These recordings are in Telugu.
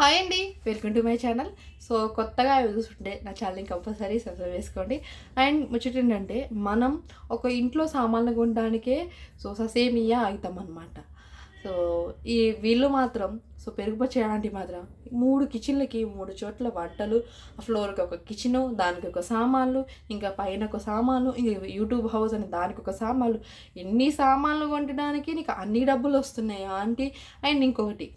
హాయ్ అండి. Welcome to my channel so కొత్తగా చూస్తుంటే నా ఛానల్ని కంపల్సరీ సబ్స్క్రైబ్ చేసుకోండి. అండ్ ముచ్చట ఏంటంటే మనం ఒక ఇంట్లో సామాన్లు కొనడానికే సో ససేమియా ఆగుతాం అనమాట సో ఈ వీళ్ళు మాత్రం సో పెరుగుపచ్చే చేయడానికి మాత్రం మూడు కిచెన్లకి మూడు చోట్ల వంటలు ఫ్లోర్కి ఒక కిచెను దానికి ఒక సామాన్లు ఇంకా పైన ఒక సామాన్లు ఇంకా యూట్యూబ్ హౌస్ అని దానికి ఒక సామాన్లు. ఎన్ని సామాన్లు కొనడానికి నీకు అన్ని డబ్బులు వస్తున్నాయి ఆంటీ. అండ్ ఇంకొకటి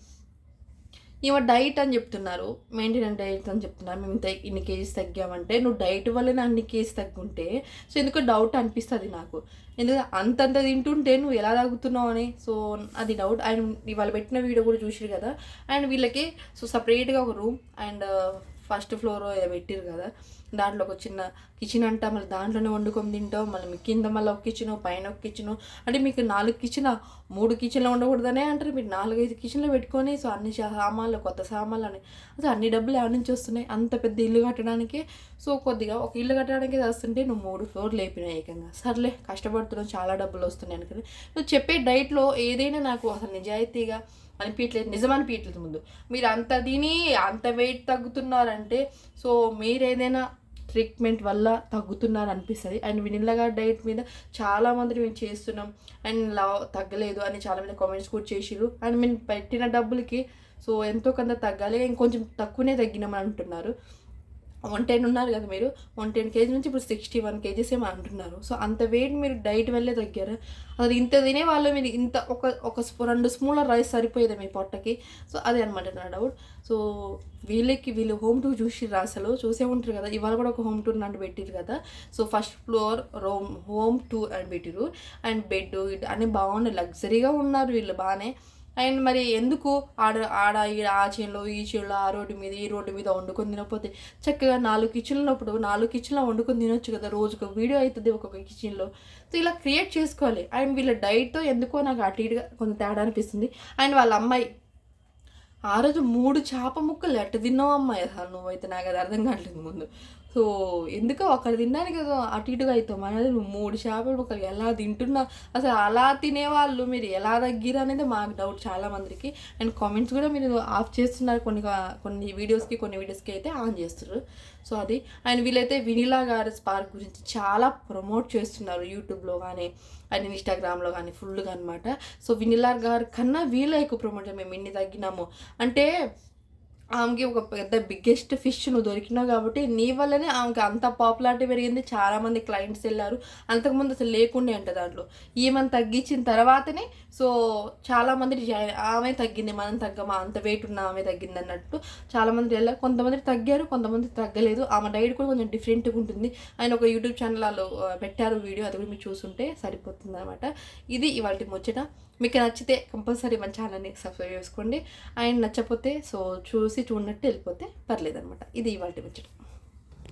ఈమె డైట్ అని చెప్తున్నారు మెయింటెనెన్స్ డైట్ అని చెప్తున్నారు మేము ఇంత ఇన్ని కేజీస్ తగ్గామంటే నువ్వు డైట్ వల్లనే అన్ని కేజీస్ తగ్గుంటే సో ఎందుకో డౌట్ అనిపిస్తుంది నాకు. ఎందుకంటే అంతంత తింటుంటే నువ్వు ఎలా తగ్గుతున్నావు అని సో అది డౌట్. అండ్ ఇవాళ పెట్టిన వీడియో కూడా చూసిరు కదా అండ్ వీళ్ళకి సో సపరేట్గా ఒక రూమ్ అండ్ ఫస్ట్ ఫ్లోర్ పెట్టిరు కదా దాంట్లో ఒక చిన్న కిచెన్ అంట మళ్ళీ దాంట్లోనే వండుకొని తింటావు మళ్ళీ మీ కింద మళ్ళీ ఒక కిచెను పైన ఒక కిచెను అంటే మీకు నాలుగు కిచెన్ మూడు కిచెన్లో ఉండకూడదనే అంటారు. మీరు నాలుగైదు కిచెన్లో పెట్టుకొని సో అన్ని సామాన్లు కొత్త సామాన్లు అని. అసలు అన్ని డబ్బులు ఆడ నుంచి వస్తున్నాయి? అంత పెద్ద ఇల్లు కట్టడానికి? సో కొద్దిగా ఒక ఇల్లు కట్టడానికి వస్తుంటే నువ్వు మూడు ఫ్లోర్లు లేపినాయి ఏకంగా. సర్లే కష్టపడుతున్నావు చాలా డబ్బులు వస్తున్నాయి అనుకుని. నువ్వు చెప్పే డైట్లో ఏదైనా నాకు అసలు నిజాయితీగా అనిపించలేదు నిజం అనిపించలేదు ముందు. మీరు అంత తిని అంత వెయిట్ తగ్గుతున్నారంటే సో మీరు ఏదైనా ట్రీట్మెంట్ వల్ల తగ్గుతున్నారు అనిపిస్తుంది అండ్ వినిల్లగా డైట్ మీద చాలామంది మేము చేస్తున్నాం. అండ్ లవ్ తగ్గలేదు అని చాలామంది కామెంట్స్ కూడా చేసిరు అండ్ మేము పెట్టిన డబ్బులకి సో ఎంతో కొంత తగ్గాలి. ఇంకొంచెం తక్కువనే తగ్గినామని అంటున్నారు. వన్ టెన్ ఉన్నారు కదా మీరు వన్ టెన్ కేజీ నుంచి ఇప్పుడు సిక్స్టీ వన్ కేజీస్ ఏమో అంటున్నారు. సో అంత వెయిట్ మీరు డైట్ వల్లే తగ్గారు. అది ఇంత తినే వాళ్ళు మీరు ఇంత ఒక ఒక రెండు స్పూన్ల రైస్ సరిపోయేది మీ పొట్టకి. సో అదే అనమాట నా డౌట్ సో వీళ్ళకి వీళ్ళు హోమ్ టూర్ చూసిర్రు అసలు? చూసే ఉంటారు కదా. ఇవాళ కూడా ఒక హోమ్ టూర్ అంటే పెట్టిరు కదా. So first floor room home tour అని పెట్టిరు అండ్ బెడ్ అన్నీ బాగున్నాయి. లగ్జరీగా ఉన్నారు వీళ్ళు బాగానే. అండ్ మరి ఎందుకు ఆడ ఆడ ఆ చేనులో ఈ చేనులో ఆ రోడ్డు మీద ఈ రోడ్డు మీద వండుకొని తినకపోతే? చక్కగా నాలుగు కిచెన్లు ఉన్నప్పుడు నాలుగు కిచెన్లో వండుకొని తినొచ్చు కదా రోజుకు వీడియో అవుతుంది ఒక్కొక్క కిచెన్లో. సో ఇలా క్రియేట్ చేసుకోవాలి. అండ్ వీళ్ళ డైట్తో ఎందుకో నాకు అటు ఇటుగా కొంత తేడా అనిపిస్తుంది. అండ్ వాళ్ళ అమ్మాయి ఆ రోజు మూడు చేప ముక్కలు ఎట్ట తిన్నావు అమ్మాయి అసలు నువ్వైతే నాకు అది అర్థం కావట్లేదు ముందు. సో ఎందుకో అక్కడ తినడానికి అటు ఇటుగా అవుతాం అనేది నువ్వు మూడు చేపల ముక్కలు ఎలా తింటున్నా అసలు అలా తినేవాళ్ళు మీరు ఎలా తగ్గిరు అనేది మాకు డౌట్ చాలా మందికి. అండ్ కామెంట్స్ కూడా మీరు ఆఫ్ చేస్తున్నారు కొన్ని కొన్ని వీడియోస్కి కొన్ని వీడియోస్కి అయితే ఆన్ చేస్తున్నారు సో అది. అండ్ వీళ్ళైతే వినిలా గారి స్పార్క్ గురించి చాలా ప్రమోట్ చేస్తున్నారు యూట్యూబ్లో కానీ అండ్ ఇన్స్టాగ్రామ్లో కానీ ఫుల్గా అనమాట సో వినిలా గారి కన్నా వీళ్ళ ఎక్కువ ప్రమోట్ మేము ఇన్ని తగ్గినాము. అంటే ఆమెకి ఒక పెద్ద బిగ్గెస్ట్ ఫిష్ నువ్వు దొరికినావు కాబట్టి నీ వల్లనే ఆమెకి అంత పాపులారిటీ పెరిగింది. చాలామంది క్లయింట్స్ వెళ్ళారు. అంతకుముందు అసలు లేకుండే అంట దాంట్లో. ఈమెను తగ్గించిన తర్వాతనే సో చాలామంది ఆమె తగ్గింది మనం తగ్గమా అంత వెయిట్ ఉన్న ఆమె తగ్గింది అన్నట్టు చాలామంది వెళ్ళారు. కొంతమంది తగ్గారు కొంతమంది తగ్గలేదు. ఆమె డైట్ కూడా కొంచెం డిఫరెంట్గా ఉంటుంది. ఆయన ఒక యూట్యూబ్ ఛానల్ వాళ్ళు పెట్టారు వీడియో అది కూడా మీరు చూసుంటే సరిపోతుంది అనమాట ఇది ఇవాళ ముచ్చట. మీకు నచ్చితే కంపల్సరీ మన ఛానల్ని సబ్స్క్రైబ్ చేసుకోండి. ఆయన నచ్చపోతే సో చూసి చూసి చూడనట్టు వెళ్ళిపోతే పర్లేదనమాట ఇది ఇవాళ ముచ్చట